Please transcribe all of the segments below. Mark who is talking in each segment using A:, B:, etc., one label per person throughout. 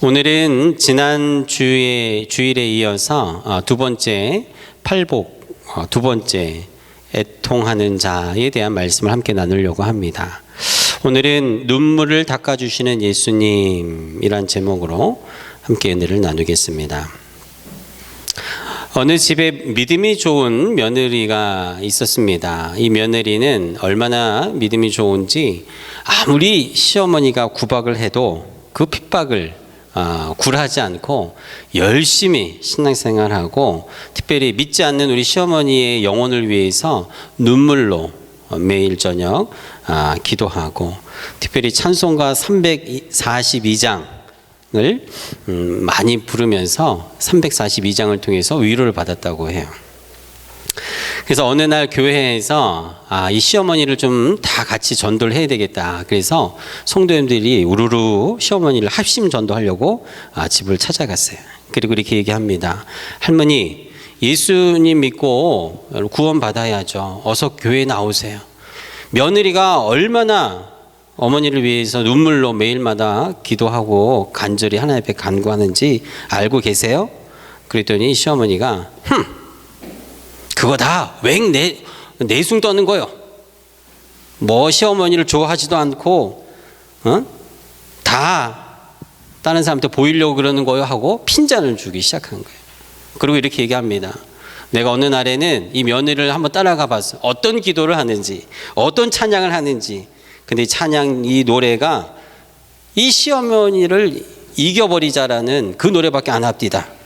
A: 오늘은 지난 주에 주일에 이어서 어, 두 번째 팔복 어, 두 번째 애통하는 자에 대한 말씀을 함께 나누려고 합니다. 오늘은 눈물을 닦아 주시는 예수님이란 제목으로 함께 은혜를 나누겠습니다. 어느 집에 믿음이 좋은 며느리가 있었습니다. 이 며느리는 얼마나 믿음이 좋은지 아무리 시어머니가 구박을 해도 그 핍박을 아, 굴하지 않고 열심히 신앙생활하고 특별히 믿지 않는 우리 시어머니의 영혼을 위해서 눈물로 매일 저녁 아, 기도하고 특별히 찬송가 342장 을 음, 많이 부르면서 342장을 통해서 위로를 받았다고 해요. 그래서 어느 날 교회에서 아, 이 시어머니를 좀 다 같이 전도를 해야 되겠다. 그래서 성도님들이 우르르 시어머니를 합심 전도하려고 아, 집을 찾아갔어요. 그리고 이렇게 얘기합니다. 할머니, 예수님 믿고 구원 받아야죠. 어서 교회 나오세요. 며느리가 얼마나 어머니를 위해서 눈물로 매일마다 기도하고 간절히 하나님 앞에 간구하는지 알고 계세요? 그랬더니 시어머니가 흠 그거 다 웽내 내숭 떠는 거요. 뭐 시어머니를 좋아하지도 않고 어? 다 다른 사람한테 보이려고 그러는 거요 하고 핀잔을 주기 시작한 거예요. 그리고 이렇게 얘기합니다. 내가 어느 날에는 이 며느리를 한번 따라가 봤어. 어떤 기도를 하는지, 어떤 찬양을 하는지. 근데 찬양 이 노래가 이 시어머니를 이겨버리자라는 그 노래밖에 안 합디다.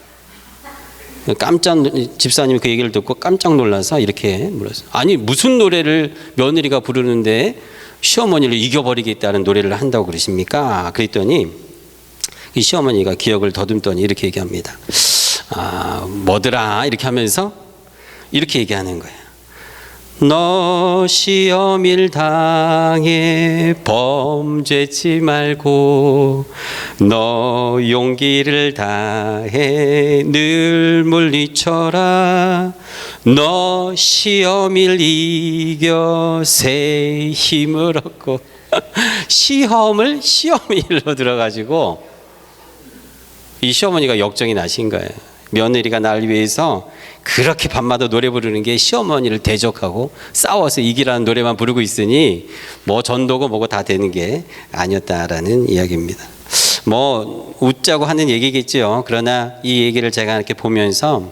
A: 깜짝 집사님이 그 얘기를 듣고 깜짝 놀라서 이렇게 물었어요. 아니 무슨 노래를 며느리가 부르는데 시어머니를 이겨버리겠다는 노래를 한다고 그러십니까? 그랬더니 이 시어머니가 기억을 더듬더니 이렇게 얘기합니다. 아 뭐더라 이렇게 하면서 이렇게 얘기하는 거예요. 너 시험일 당해 범죄치 말고 너 용기를 다해 늘 물리쳐라. 너 시험일 이겨 새 힘을 얻고 시험을 시험일로 들어가지고 이 시어머니가 역정이 나신 거예요. 며느리가 날 위해서 그렇게 밤마다 노래 부르는 게 시어머니를 대적하고 싸워서 이기라는 노래만 부르고 있으니 뭐 전도고 뭐고 다 되는 게 아니었다라는 이야기입니다. 뭐 웃자고 하는 얘기겠지요. 그러나 이 얘기를 제가 이렇게 보면서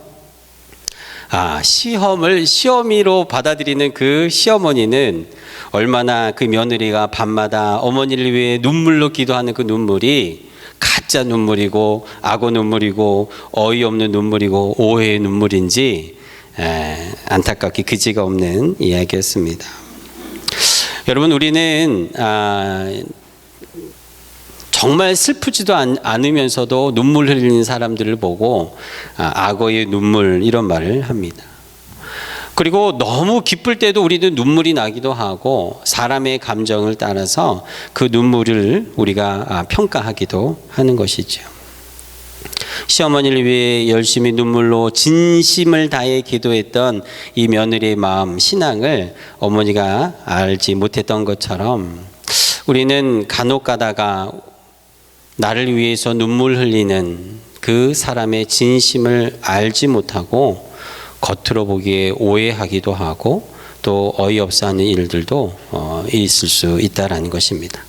A: 아, 시험을 시어미로 받아들이는 그 시어머니는 얼마나 그 며느리가 밤마다 어머니를 위해 눈물로 기도하는 그 눈물이 가짜 눈물이고 악어 눈물이고 어이없는 눈물이고 오해의 눈물인지 에, 안타깝게 그지가 없는 이야기였습니다. 여러분 우리는 아, 정말 슬프지도 않, 으면서도 눈물 흘리는 사람들을 보고 아, 악어의 눈물 이런 말을 합니다. 그리고 너무 기쁠 때도 우리는 눈물이 나기도 하고 사람의 감정을 따라서 그 눈물을 우리가 아, 평가하기도 하는 것이죠. 시어머니를 위해 열심히 눈물로 진심을 다해 기도했던 이 며느리의 마음, 신앙을 어머니가 알지 못했던 것처럼 우리는 간혹 가다가 나를 위해서 눈물 흘리는 그 사람의 진심을 알지 못하고 겉으로 보기에 오해하기도 하고 또 어이없어 하는 일들도 어, 있을 수 있다라는 것입니다.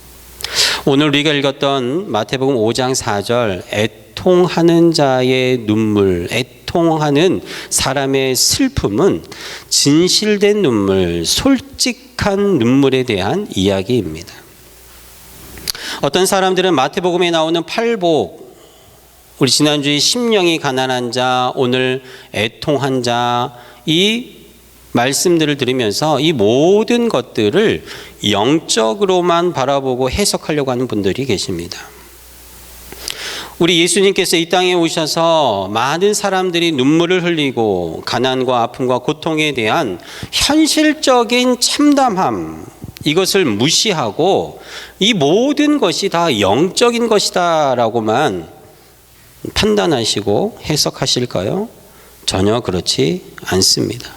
A: 오늘 우리가 읽었던 마태복음 5장 4절 애통하는 자의 눈물, 애통하는 사람의 슬픔은 진실된 눈물, 솔직한 눈물에 대한 이야기입니다. 어떤 사람들은 마태복음에 나오는 팔복 우리 지난주에 심령이 가난한 자, 오늘 애통한 자, 이 말씀들을 들으면서 이 모든 것들을 영적으로만 바라보고 해석하려고 하는 분들이 계십니다. 우리 예수님께서 이 땅에 오셔서 많은 사람들이 눈물을 흘리고 가난과 아픔과 고통에 대한 현실적인 참담함, 이것을 무시하고 이 모든 것이 다 영적인 것이다라고만 판단하시고 해석하실까요? 전혀 그렇지 않습니다.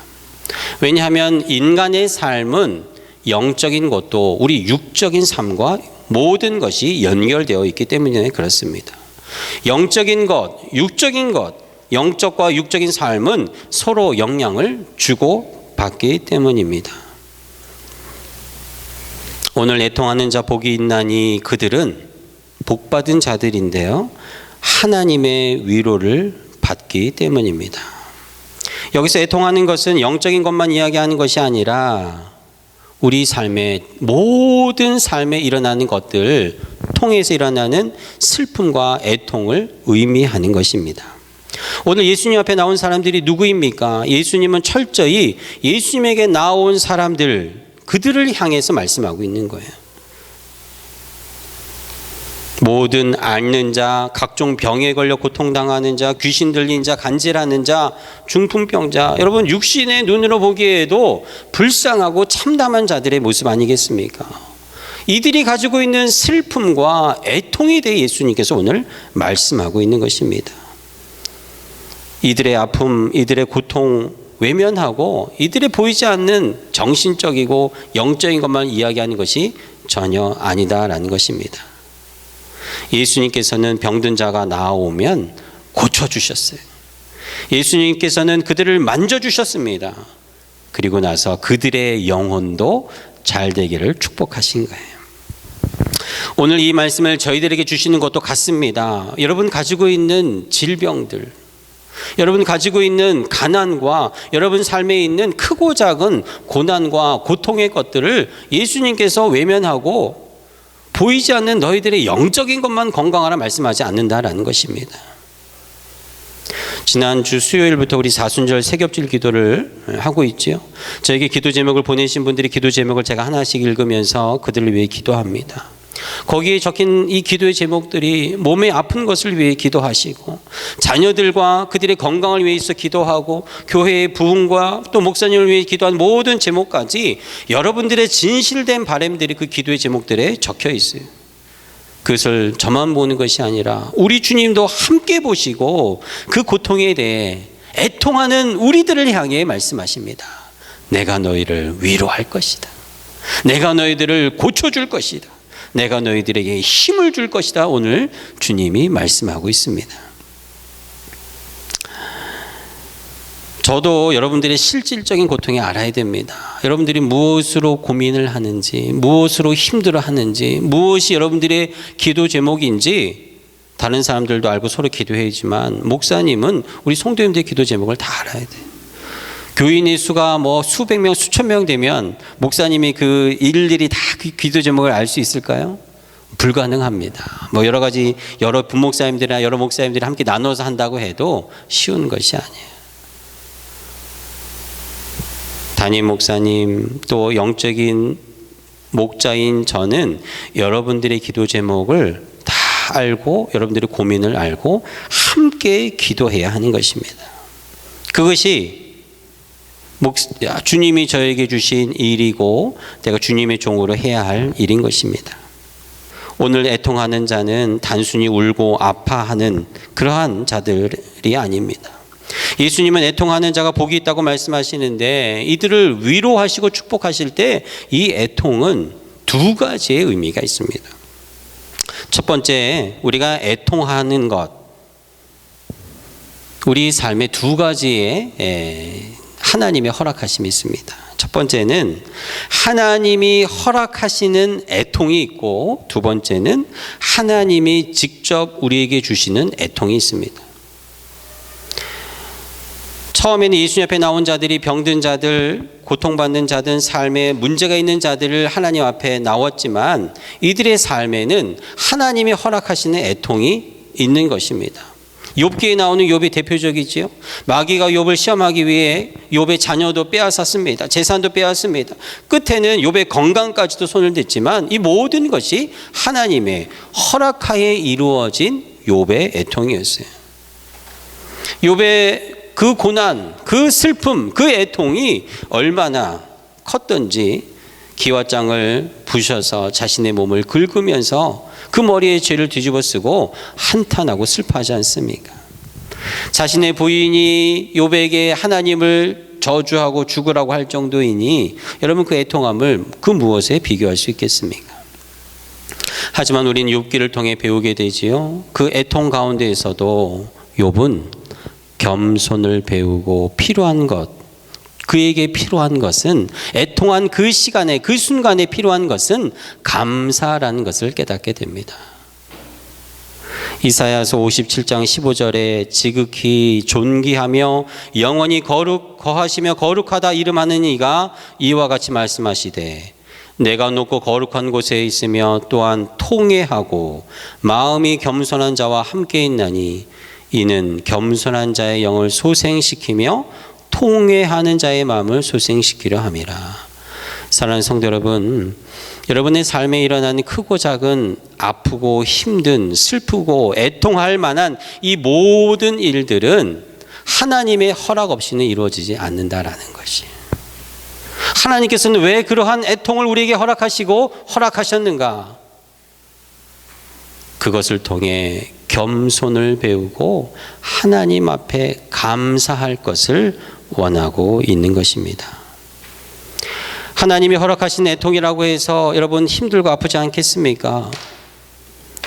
A: 왜냐하면 인간의 삶은 영적인 것도 우리 육적인 삶과 모든 것이 연결되어 있기 때문에 그렇습니다. 영적인 것, 육적인 것, 영적과 육적인 삶은 서로 영향을 주고 받기 때문입니다. 오늘 애통하는 자 복이 있나니 그들은 복받은 자들인데요. 하나님의 위로를 받기 때문입니다. 여기서 애통하는 것은 영적인 것만 이야기하는 것이 아니라 우리 삶의 모든 삶에 일어나는 것들 통해서 일어나는 슬픔과 애통을 의미하는 것입니다. 오늘 예수님 앞에 나온 사람들이 누구입니까? 예수님은 철저히 예수님에게 나온 사람들 그들을 향해서 말씀하고 있는 거예요. 모든 앓는 자, 각종 병에 걸려 고통당하는 자, 귀신 들린 자, 간질하는 자, 중풍병자, 여러분 육신의 눈으로 보기에도 불쌍하고 참담한 자들의 모습 아니겠습니까? 이들이 가지고 있는 슬픔과 애통에 대해 예수님께서 오늘 말씀하고 있는 것입니다. 이들의 아픔, 이들의 고통 외면하고 이들의 보이지 않는 정신적이고 영적인 것만 이야기하는 것이 전혀 아니다라는 것입니다. 예수님께서는 병든 자가 나아오면 고쳐주셨어요. 예수님께서는 그들을 만져주셨습니다. 그리고 나서 그들의 영혼도 잘 되기를 축복하신 거예요. 오늘 이 말씀을 저희들에게 주시는 것도 같습니다. 여러분 가지고 있는 질병들, 여러분 가지고 있는 가난과 여러분 삶에 있는 크고 작은 고난과 고통의 것들을 예수님께서 외면하고 보이지 않는 너희들의 영적인 것만 건강하라 말씀하지 않는다라는 것입니다. 지난주 수요일부터 우리 사순절 세겹질 기도를 하고 있지요. 저에게 기도 제목을 보내신 분들이 기도 제목을 제가 하나씩 읽으면서 그들을 위해 기도합니다. 거기에 적힌 이 기도의 제목들이 몸에 아픈 것을 위해 기도하시고 자녀들과 그들의 건강을 위해서 기도하고 교회의 부흥과 또 목사님을 위해 기도한 모든 제목까지 여러분들의 진실된 바램들이 그 기도의 제목들에 적혀 있어요. 그것을 저만 보는 것이 아니라 우리 주님도 함께 보시고 그 고통에 대해 애통하는 우리들을 향해 말씀하십니다. 내가 너희를 위로할 것이다. 내가 너희들을 고쳐줄 것이다. 내가 너희들에게 힘을 줄 것이다. 오늘 주님이 말씀하고 있습니다. 저도 여러분들의 실질적인 고통이 알아야 됩니다. 여러분들이 무엇으로 고민을 하는지, 무엇으로 힘들어 하는지, 무엇이 여러분들의 기도 제목인지 다른 사람들도 알고 서로 기도해야지만 목사님은 우리 성도님들의 기도 제목을 다 알아야 돼요. 교인의 수가 뭐 수백 명, 수천 명 되면 목사님이 그 일일이 다그 기도 제목을 알 수 있을까요? 불가능합니다. 뭐 여러 가지 여러 부목사님들이나 여러 목사님들이 함께 나눠서 한다고 해도 쉬운 것이 아니에요. 담임 목사님 또 영적인 목자인 저는 여러분들의 기도 제목을 다 알고 여러분들의 고민을 알고 함께 기도해야 하는 것입니다. 그것이 주님이 저에게 주신 일이고 내가 주님의 종으로 해야 할 일인 것입니다. 오늘 애통하는 자는 단순히 울고 아파하는 그러한 자들이 아닙니다. 예수님은 애통하는 자가 복이 있다고 말씀하시는데 이들을 위로하시고 축복하실 때 이 애통은 두 가지의 의미가 있습니다. 첫 번째, 우리가 애통하는 것. 우리 삶의 두 가지의 하나님의 허락하심이 있습니다. 첫 번째는 하나님이 허락하시는 애통이 있고 두 번째는 하나님이 직접 우리에게 주시는 애통이 있습니다. 처음에는 예수님 앞에 나온 자들이 병든 자들, 고통받는 자들, 삶에 문제가 있는 자들을 하나님 앞에 나왔지만 이들의 삶에는 하나님이 허락하시는 애통이 있는 것입니다. 욥기에 나오는 욥이 대표적이지요. 마귀가 욥을 시험하기 위해 욥의 자녀도 빼앗았습니다. 재산도 빼앗습니다. 끝에는 욥의 건강까지도 손을 댔지만 이 모든 것이 하나님의 허락하에 이루어진 욥의 애통이었어요. 욥의 그 고난, 그 슬픔, 그 애통이 얼마나 컸던지 기와장을 부셔서 자신의 몸을 긁으면서 그 머리에 죄를 뒤집어 쓰고 한탄하고 슬퍼하지 않습니까? 자신의 부인이 요백에 하나님을 저주하고 죽으라고 할 정도이니 여러분 그 애통함을 그 무엇에 비교할 수 있겠습니까? 하지만 우리는 욥기를 통해 배우게 되지요. 그 애통 가운데에서도 욥은 겸손을 배우고 필요한 것 그에게 필요한 것은 애통한 그 시간에 그 순간에 필요한 것은 감사라는 것을 깨닫게 됩니다. 이사야서 57장 15절에 지극히 존귀하며 영원히 거룩 거하시며 거룩하다 이름하는 이가 이와 같이 말씀하시되 내가 높고 거룩한 곳에 있으며 또한 통회하고 마음이 겸손한 자와 함께 있나니 이는 겸손한 자의 영을 소생시키며 통회하는 자의 마음을 소생시키려 함이라. 사랑하는 성도 여러분, 여러분의 삶에 일어나는 크고 작은 아프고 힘든 슬프고 애통할 만한 이 모든 일들은 하나님의 허락 없이는 이루어지지 않는다라는 것이. 하나님께서는 왜 그러한 애통을 우리에게 허락하시고 허락하셨는가? 그것을 통해 겸손을 배우고 하나님 앞에 감사할 것을 원하고 있는 것입니다. 하나님이 허락하신 애통이라고 해서 여러분 힘들고 아프지 않겠습니까?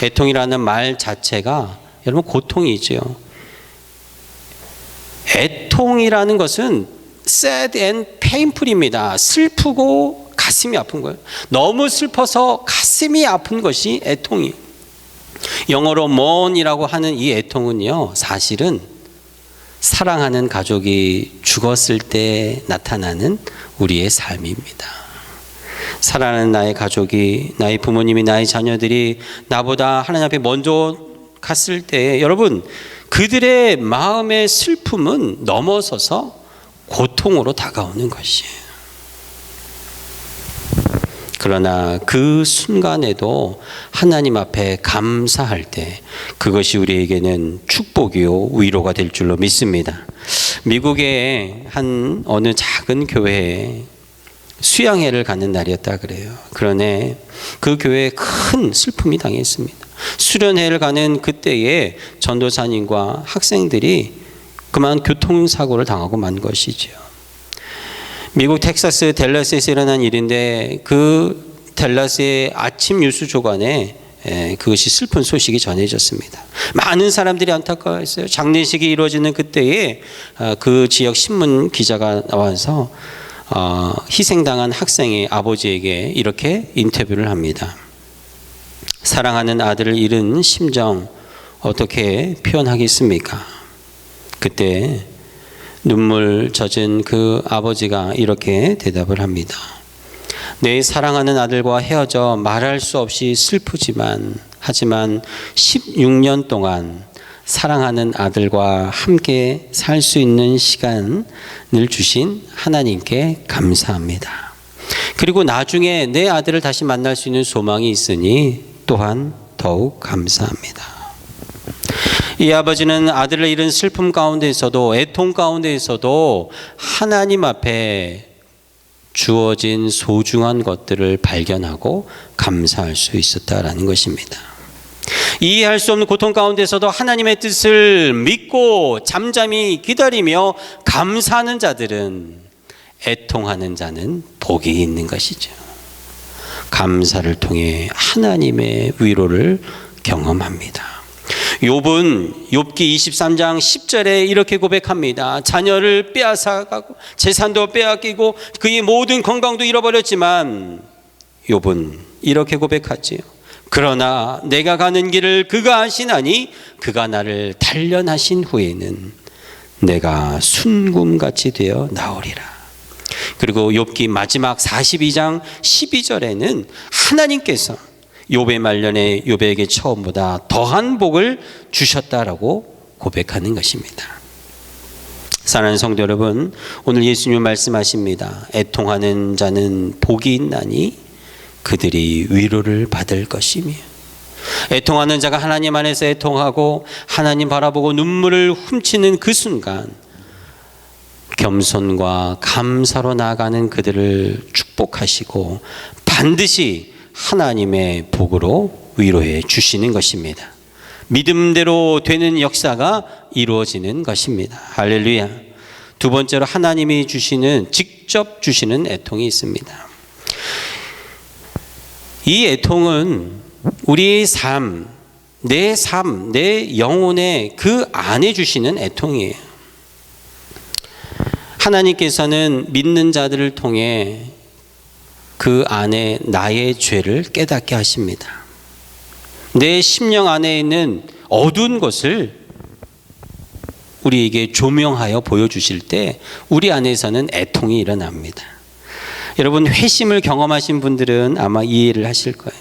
A: 애통이라는 말 자체가 여러분 고통이죠. 애통이라는 것은 sad and painful입니다. 슬프고 가슴이 아픈 거예요. 너무 슬퍼서 가슴이 아픈 것이 애통이. 영어로 mourn이라고 하는 이 애통은요, 사실은 사랑하는 가족이 죽었을 때 나타나는 우리의 삶입니다. 사랑하는 나의 가족이, 나의 부모님이, 나의 자녀들이 나보다 하나님 앞에 먼저 갔을 때, 여러분, 그들의 마음의 슬픔은 넘어서서 고통으로 다가오는 것이에요. 그러나 그 순간에도 하나님 앞에 감사할 때 그것이 우리에게는 축복이요 위로가 될 줄로 믿습니다. 미국의 한 어느 작은 교회에 수양회를 갖는 날이었다 그래요. 그러네 그 교회에 큰 슬픔이 당했습니다. 수련회를 가는 그때에 전도사님과 학생들이 그만 교통사고를 당하고 만 것이죠. 미국 텍사스 델라스에서 일어난 일인데 그 델라스의 아침 뉴스 조간에 그것이 슬픈 소식이 전해졌습니다. 많은 사람들이 안타까워했어요. 장례식이 이루어지는 그때에 그 지역 신문 기자가 나와서 어, 희생당한 학생의 아버지에게 이렇게 인터뷰를 합니다. 사랑하는 아들을 잃은 심정 어떻게 표현하겠습니까? 그때 눈물 젖은 그 아버지가 이렇게 대답을 합니다. 내 사랑하는 아들과 헤어져 말할 수 없이 슬프지만 하지만 16년 동안 사랑하는 아들과 함께 살 수 있는 시간을 주신 하나님께 감사합니다. 그리고 나중에 내 아들을 다시 만날 수 있는 소망이 있으니 또한 더욱 감사합니다. 이 아버지는 아들을 잃은 슬픔 가운데에서도 애통 가운데에서도 하나님 앞에 주어진 소중한 것들을 발견하고 감사할 수 있었다라는 것입니다. 이해할 수 없는 고통 가운데서도 하나님의 뜻을 믿고 잠잠히 기다리며 감사하는 자들은 애통하는 자는 복이 있는 것이죠. 감사를 통해 하나님의 위로를 경험합니다. 욥은 욥기 23장 10절에 이렇게 고백합니다. 자녀를 빼앗아가고 재산도 빼앗기고 그의 모든 건강도 잃어버렸지만 욥은 이렇게 고백하지요. 그러나 내가 가는 길을 그가 아시나니 그가 나를 단련하신 후에는 내가 순금같이 되어 나오리라. 그리고 욥기 마지막 42장 12절에는 하나님께서 욥의 말년에 욥에게 처음보다 더한 복을 주셨다라고 고백하는 것입니다. 사랑하는 성도 여러분, 오늘 예수님 말씀하십니다. 애통하는 자는 복이 있나니 그들이 위로를 받을 것이며 애통하는 자가 하나님 안에서 애통하고 하나님 바라보고 눈물을 훔치는 그 순간 겸손과 감사로 나아가는 그들을 축복하시고 반드시 하나님의 복으로 위로해 주시는 것입니다. 믿음대로 되는 역사가 이루어지는 것입니다. 할렐루야. 두 번째로 하나님이 주시는 직접 주시는 애통이 있습니다. 이 애통은 우리의 삶, 내 삶, 내 영혼의 그 안에 주시는 애통이에요. 하나님께서는 믿는 자들을 통해 그 안에 나의 죄를 깨닫게 하십니다. 내 심령 안에 있는 어두운 것을 우리에게 조명하여 보여주실 때 우리 안에서는 애통이 일어납니다. 여러분 회심을 경험하신 분들은 아마 이해를 하실 거예요.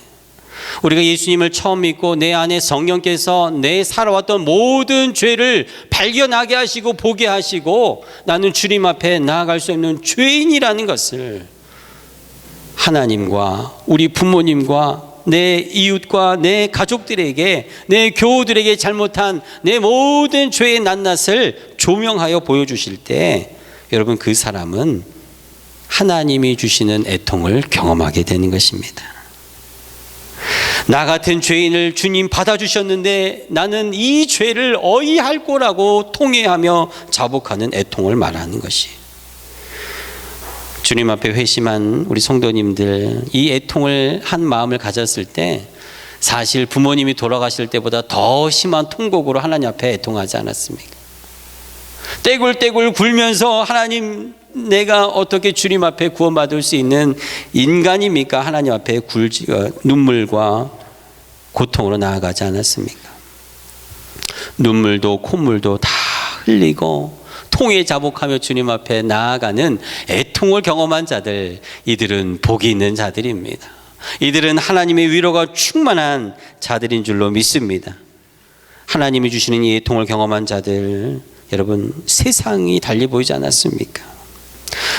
A: 우리가 예수님을 처음 믿고 내 안에 성령께서 내 살아왔던 모든 죄를 발견하게 하시고 보게 하시고 나는 주님 앞에 나아갈 수 없는 죄인이라는 것을 하나님과 우리 부모님과 내 이웃과 내 가족들에게 내 교우들에게 잘못한 내 모든 죄의 낱낱을 조명하여 보여주실 때 여러분 그 사람은 하나님이 주시는 애통을 경험하게 되는 것입니다. 나 같은 죄인을 주님 받아주셨는데 나는 이 죄를 어이할 거라고 통회하며 자복하는 애통을 말하는 것이. 주님 앞에 회심한 우리 성도님들 이 애통을 한 마음을 가졌을 때 사실 부모님이 돌아가실 때보다 더 심한 통곡으로 하나님 앞에 애통하지 않았습니까? 떼굴떼굴 굴면서 하나님 내가 어떻게 주님 앞에 구원받을 수 있는 인간입니까? 하나님 앞에 굴지 어, 눈물과 고통으로 나아가지 않았습니까? 눈물도 콧물도 다 흘리고 통에 자복하며 주님 앞에 나아가는 애통을 경험한 자들 이들은 복이 있는 자들입니다. 이들은 하나님의 위로가 충만한 자들인 줄로 믿습니다. 하나님이 주시는 이 애통을 경험한 자들 여러분 세상이 달리 보이지 않았습니까?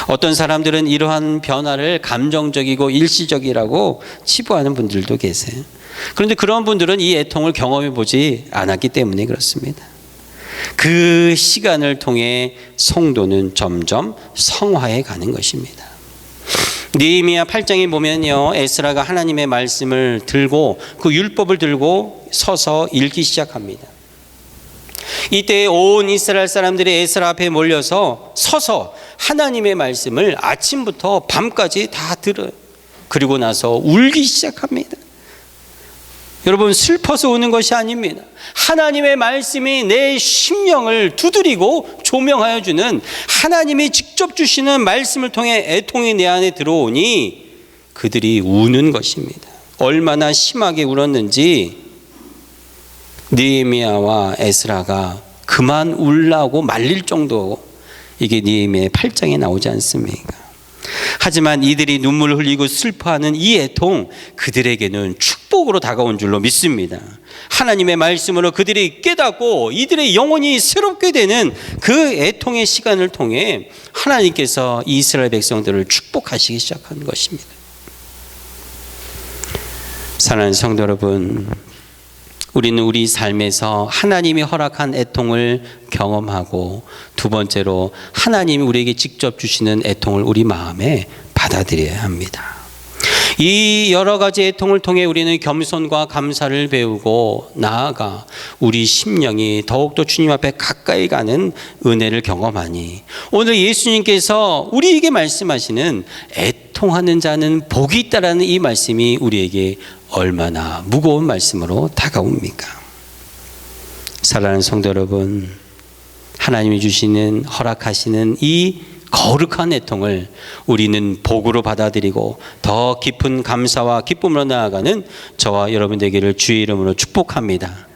A: 어떤 사람들은 이러한 변화를 감정적이고 일시적이라고 치부하는 분들도 계세요. 그런데 그런 분들은 이 애통을 경험해 보지 않았기 때문에 그렇습니다. 그 시간을 통해 성도는 점점 성화해 가는 것입니다. 니미야 8장에 보면요. 에스라가 하나님의 말씀을 들고 그 율법을 들고 서서 읽기 시작합니다. 이때 온 이스라엘 사람들이 에스라 앞에 몰려서 서서 하나님의 말씀을 아침부터 밤까지 다 들어요. 그리고 나서 울기 시작합니다. 여러분 슬퍼서 우는 것이 아닙니다. 하나님의 말씀이 내 심령을 두드리고 조명하여 주는 하나님이 직접 주시는 말씀을 통해 애통이 내 안에 들어오니 그들이 우는 것입니다. 얼마나 심하게 울었는지 느헤미야와 에스라가 그만 울라고 말릴 정도 이게 느헤미야의 8장에 나오지 않습니까? 하지만 이들이 눈물을 흘리고 슬퍼하는 이 애통 그들에게는 축복으로 다가온 줄로 믿습니다. 하나님의 말씀으로 그들이 깨닫고 이들의 영혼이 새롭게 되는 그 애통의 시간을 통해 하나님께서 이스라엘 백성들을 축복하시기 시작한 것입니다. 사랑하는 성도 여러분, 우리는 우리 삶에서 하나님이 허락한 애통을 경험하고 두 번째로 하나님이 우리에게 직접 주시는 애통을 우리 마음에 받아들여야 합니다. 이 여러 가지 애통을 통해 우리는 겸손과 감사를 배우고 나아가 우리 심령이 더욱더 주님 앞에 가까이 가는 은혜를 경험하니 오늘 예수님께서 우리에게 말씀하시는 애통하는 자는 복이 있다라는 이 말씀이 우리에게 얼마나 무거운 말씀으로 다가옵니까? 사랑하는 성도 여러분, 하나님이 주시는 허락하시는 이 거룩한 애통을 우리는 복으로 받아들이고 더 깊은 감사와 기쁨으로 나아가는 저와 여러분 되기를 주의 이름으로 축복합니다.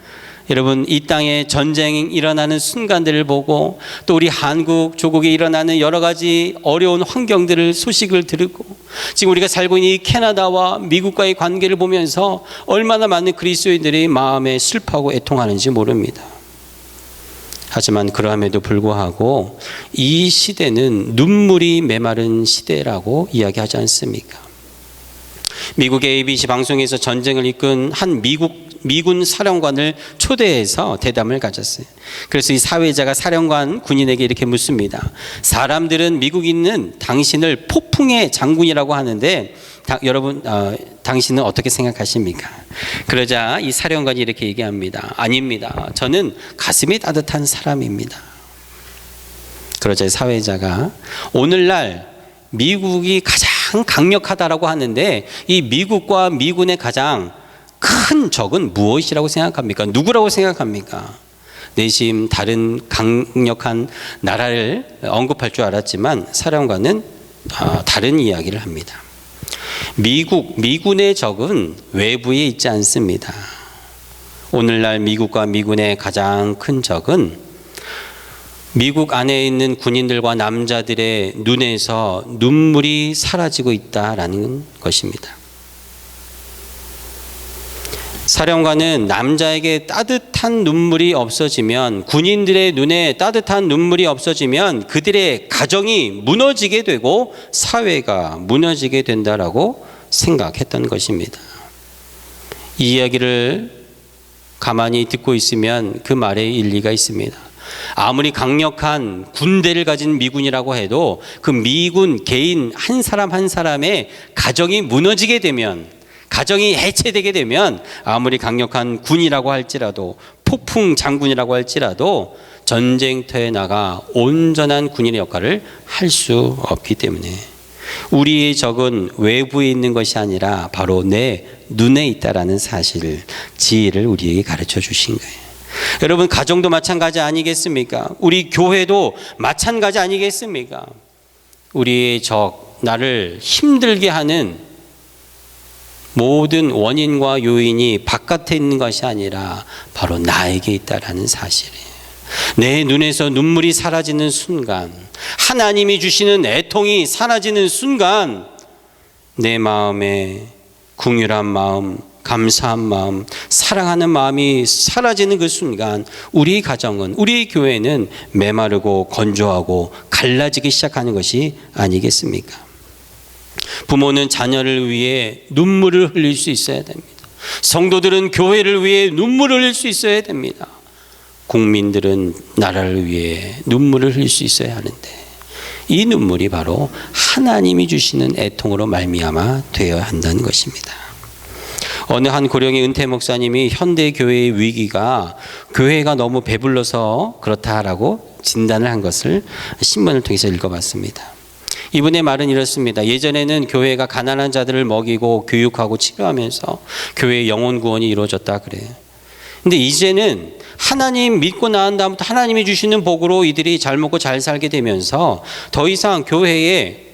A: 여러분 이 땅에 전쟁이 일어나는 순간들을 보고 또 우리 한국 조국에 일어나는 여러 가지 어려운 환경들을 소식을 들고 지금 우리가 살고 있는 이 캐나다와 미국과의 관계를 보면서 얼마나 많은 그리스도인들이 마음에 슬퍼하고 애통하는지 모릅니다. 하지만 그러함에도 불구하고 이 시대는 눈물이 메마른 시대라고 이야기하지 않습니까? 미국의 ABC 방송에서 전쟁을 이끈 한 미국 미군 사령관을 초대해서 대담을 가졌어요. 그래서 이 사회자가 사령관 군인에게 이렇게 묻습니다. 사람들은 미국인은 당신을 폭풍의 장군이라고 하는데 다, 여러분 어, 당신은 어떻게 생각하십니까? 그러자 이 사령관이 이렇게 얘기합니다. 아닙니다. 저는 가슴이 따뜻한 사람입니다. 그러자 사회자가 오늘날 미국이 가장 강력하다라고 하는데 이 미국과 미군의 가장 큰 적은 무엇이라고 생각합니까? 누구라고 생각합니까? 내심 다른 강력한 나라를 언급할 줄 알았지만 사령관은 아, 다른 이야기를 합니다. 미국, 미군의 적은 외부에 있지 않습니다. 오늘날 미국과 미군의 가장 큰 적은 미국 안에 있는 군인들과 남자들의 눈에서 눈물이 사라지고 있다라는 것입니다. 사령관은 남자에게 따뜻한 눈물이 없어지면 군인들의 눈에 따뜻한 눈물이 없어지면 그들의 가정이 무너지게 되고 사회가 무너지게 된다라고 생각했던 것입니다. 이 이야기를 가만히 듣고 있으면 그 말에 일리가 있습니다. 아무리 강력한 군대를 가진 미군이라고 해도 그 미군 개인 한 사람 한 사람의 가정이 무너지게 되면 가정이 해체되게 되면 아무리 강력한 군이라고 할지라도 폭풍 장군이라고 할지라도 전쟁터에 나가 온전한 군인의 역할을 할 수 없기 때문에 우리의 적은 외부에 있는 것이 아니라 바로 내 눈에 있다라는 사실 지혜를 우리에게 가르쳐 주신 거예요. 여러분 가정도 마찬가지 아니겠습니까? 우리 교회도 마찬가지 아니겠습니까? 우리의 적 나를 힘들게 하는 모든 원인과 요인이 바깥에 있는 것이 아니라 바로 나에게 있다라는 사실이에요. 내 눈에서 눈물이 사라지는 순간, 하나님이 주시는 애통이 사라지는 순간, 내 마음에 궁휼한 마음, 감사한 마음, 사랑하는 마음이 사라지는 그 순간, 우리 가정은, 우리 교회는 메마르고 건조하고 갈라지기 시작하는 것이 아니겠습니까? 부모는 자녀를 위해 눈물을 흘릴 수 있어야 됩니다. 성도들은 교회를 위해 눈물을 흘릴 수 있어야 됩니다. 국민들은 나라를 위해 눈물을 흘릴 수 있어야 하는데 이 눈물이 바로 하나님이 주시는 애통으로 말미암아 되어야 한다는 것입니다. 어느 한 고령의 은퇴 목사님이 현대 교회의 위기가 교회가 너무 배불러서 그렇다라고 진단을 한 것을 신문을 통해서 읽어봤습니다. 이분의 말은 이렇습니다. 예전에는 교회가 가난한 자들을 먹이고 교육하고 치료하면서 교회의 영혼 구원이 이루어졌다 그래요. 근데 이제는 하나님 믿고 나은 다음부터 하나님이 주시는 복으로 이들이 잘 먹고 잘 살게 되면서 더 이상 교회에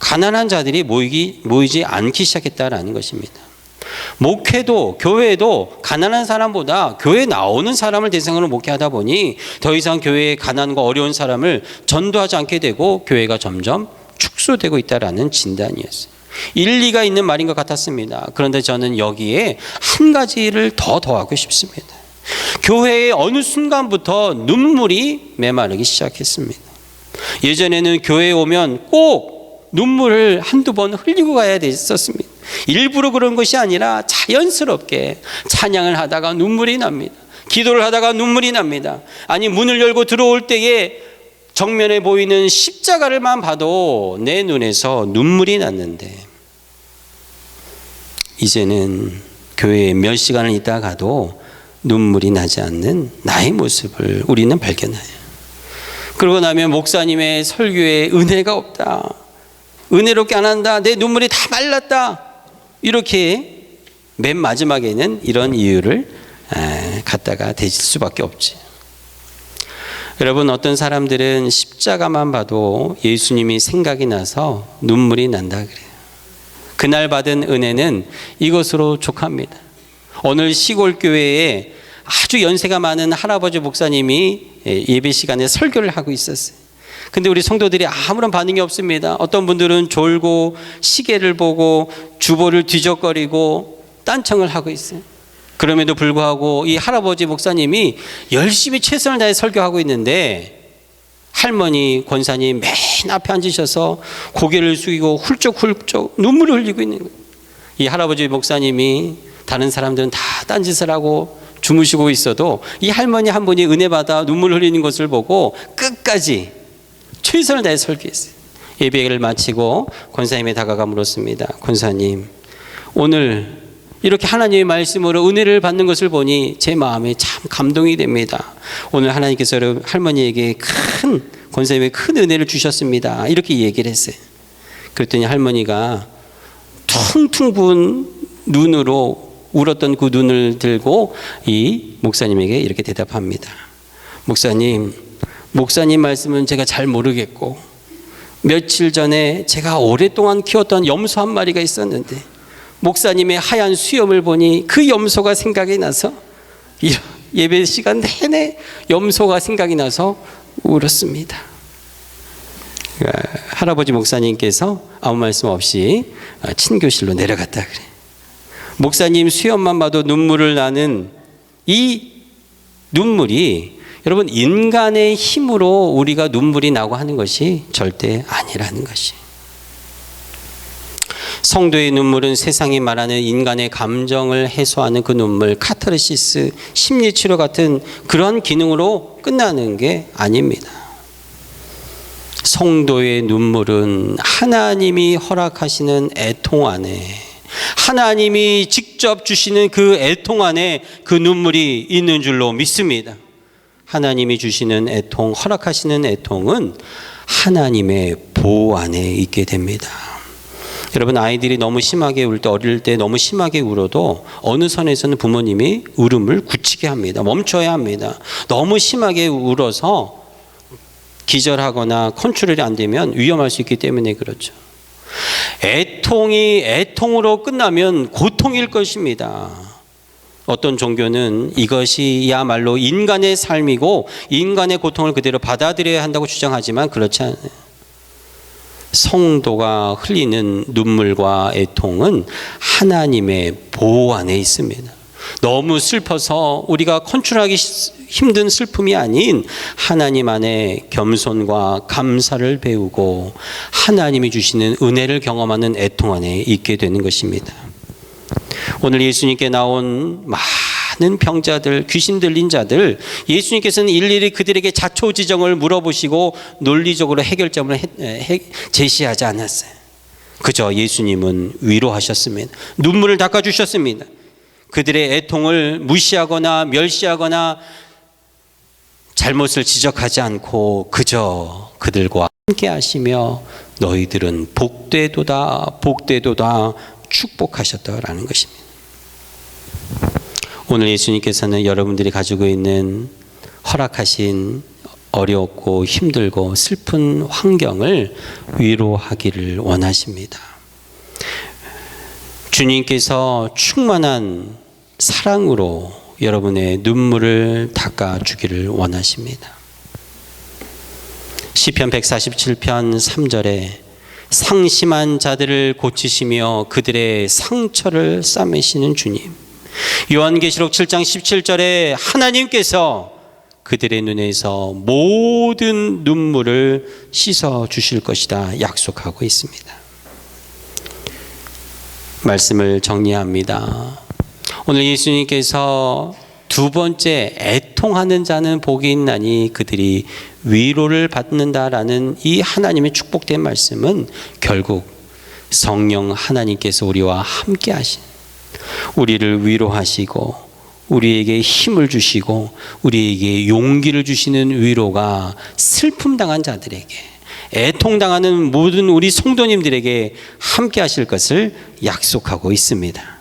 A: 가난한 자들이 모이기, 모이지 않기 시작했다라는 것입니다. 목회도 교회도 가난한 사람보다 교회 나오는 사람을 대상으로 목회하다 보니 더 이상 교회에 가난과 어려운 사람을 전도하지 않게 되고 교회가 점점 축소되고 있다라는 진단이었어요. 일리가 있는 말인 것 같았습니다. 그런데 저는 여기에 한 가지를 더 더하고 싶습니다. 교회의 어느 순간부터 눈물이 메마르기 시작했습니다. 예전에는 교회에 오면 꼭 눈물을 한두 번 흘리고 가야 됐었습니다. 일부러 그런 것이 아니라 자연스럽게 찬양을 하다가 눈물이 납니다. 기도를 하다가 눈물이 납니다. 아니, 문을 열고 들어올 때에 정면에 보이는 십자가를만 봐도 내 눈에서 눈물이 났는데 이제는 교회에 몇 시간을 있다 가도 눈물이 나지 않는 나의 모습을 우리는 발견해요. 그러고 나면 목사님의 설교에 은혜가 없다. 은혜롭게 안 한다. 내 눈물이 다 말랐다. 이렇게 맨 마지막에는 이런 이유를 갖다가 대실 수밖에 없지. 여러분 어떤 사람들은 십자가만 봐도 예수님이 생각이 나서 눈물이 난다 그래요. 그날 받은 은혜는 이것으로 족합니다. 오늘 시골 교회에 아주 연세가 많은 할아버지 목사님이 예배 시간에 설교를 하고 있었어요. 근데 우리 성도들이 아무런 반응이 없습니다. 어떤 분들은 졸고 시계를 보고 주보를 뒤적거리고 딴청을 하고 있어요. 그럼에도 불구하고 이 할아버지 목사님이 열심히 최선을 다해 설교하고 있는데 할머니 권사님 맨 앞에 앉으셔서 고개를 숙이고 훌쩍훌쩍 눈물을 흘리고 있는 거예요. 이 할아버지 목사님이 다른 사람들은 다 딴짓을 하고 주무시고 있어도 이 할머니 한 분이 은혜 받아 눈물 흘리는 것을 보고 끝까지 최선을 다해 설교했어요. 예배를 마치고 권사님에 다가가 물었습니다. 권사님, 오늘 이렇게 하나님의 말씀으로 은혜를 받는 것을 보니 제 마음에 참 감동이 됩니다. 오늘 하나님께서 할머니에게 큰 권사님의 큰 은혜를 주셨습니다. 이렇게 얘기를 했어요. 그랬더니 할머니가 퉁퉁 부은 눈으로 울었던 그 눈을 들고 이 목사님에게 이렇게 대답합니다. 목사님, 목사님 말씀은 제가 잘 모르겠고 며칠 전에 제가 오랫동안 키웠던 염소 한 마리가 있었는데 목사님의 하얀 수염을 보니 그 염소가 생각이 나서 이 예배 시간 내내 염소가 생각이 나서 울었습니다. 그러니까 할아버지 목사님께서 아무 말씀 없이 친교실로 내려갔다 그래. 목사님 수염만 봐도 눈물을 나는 이 눈물이 여러분 인간의 힘으로 우리가 눈물이 나고 하는 것이 절대 아니라는 것이. 성도의 눈물은 세상이 말하는 인간의 감정을 해소하는 그 눈물, 카타르시스, 심리치료 같은 그런 기능으로 끝나는 게 아닙니다. 성도의 눈물은 하나님이 허락하시는 애통 안에 하나님이 직접 주시는 그 애통 안에 그 눈물이 있는 줄로 믿습니다. 하나님이 주시는 애통, 허락하시는 애통은 하나님의 보호 안에 있게 됩니다. 여러분 아이들이 너무 심하게 울 때 어릴 때 너무 심하게 울어도 어느 선에서는 부모님이 울음을 굳히게 합니다. 멈춰야 합니다. 너무 심하게 울어서 기절하거나 컨트롤이 안 되면 위험할 수 있기 때문에 그렇죠. 애통이 애통으로 끝나면 고통일 것입니다. 어떤 종교는 이것이야말로 인간의 삶이고 인간의 고통을 그대로 받아들여야 한다고 주장하지만 그렇지 않아요. 성도가 흘리는 눈물과 애통은 하나님의 보호 안에 있습니다. 너무 슬퍼서 우리가 컨트롤하기 힘든 슬픔이 아닌 하나님 안에 겸손과 감사를 배우고 하나님이 주시는 은혜를 경험하는 애통 안에 있게 되는 것입니다. 오늘 예수님께 나온 많은 병자들, 귀신 들린 자들, 예수님께서는 일일이 그들에게 자초지정을 물어보시고 논리적으로 해결점을 제시하지 않았어요. 그저 예수님은 위로하셨습니다. 눈물을 닦아주셨습니다. 그들의 애통을 무시하거나 멸시하거나 잘못을 지적하지 않고 그저 그들과 함께 하시며 너희들은 복되도다 복되도다 축복하셨다라는 것입니다. 오늘 예수님께서는 여러분들이 가지고 있는 허락하신 어렵고 힘들고 슬픈 환경을 위로하기를 원하십니다. 주님께서 충만한 사랑으로 여러분의 눈물을 닦아 주기를 원하십니다. 시편 147편 3절에 상심한 자들을 고치시며 그들의 상처를 싸매시는 주님. 요한계시록 7장 17절에 하나님께서 그들의 눈에서 모든 눈물을 씻어 주실 것이다 약속하고 있습니다. 말씀을 정리합니다. 오늘 예수님께서 두 번째 애통하는 자는 복이 있나니 그들이 위로를 받는다라는 이 하나님의 축복된 말씀은 결국 성령 하나님께서 우리와 함께 하신 우리를 위로하시고 우리에게 힘을 주시고 우리에게 용기를 주시는 위로가 슬픔 당한 자들에게 애통당하는 모든 우리 성도님들에게 함께 하실 것을 약속하고 있습니다.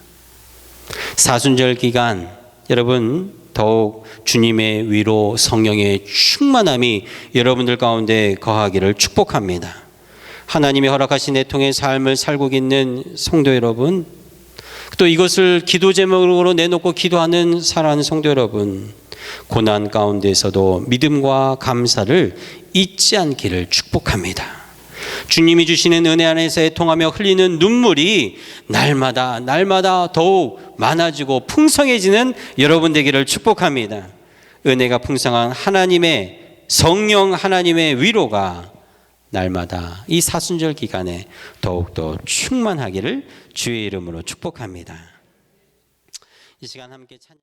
A: 사순절 기간 여러분 더욱 주님의 위로 성령의 충만함이 여러분들 가운데 거하기를 축복합니다. 하나님이 허락하신 애통의 삶을 살고 있는 성도 여러분, 또 이것을 기도 제목으로 내놓고 기도하는 사랑하는 성도 여러분, 고난 가운데서도 믿음과 감사를 잊지 않기를 축복합니다. 주님이 주시는 은혜 안에서 애통하며 흘리는 눈물이 날마다 날마다 더욱 많아지고 풍성해지는 여러분 되기를 축복합니다. 은혜가 풍성한 하나님의 성령 하나님의 위로가 날마다 이 사순절 기간에 더욱더 충만하기를 주의 이름으로 축복합니다. 이 시간 함께 찬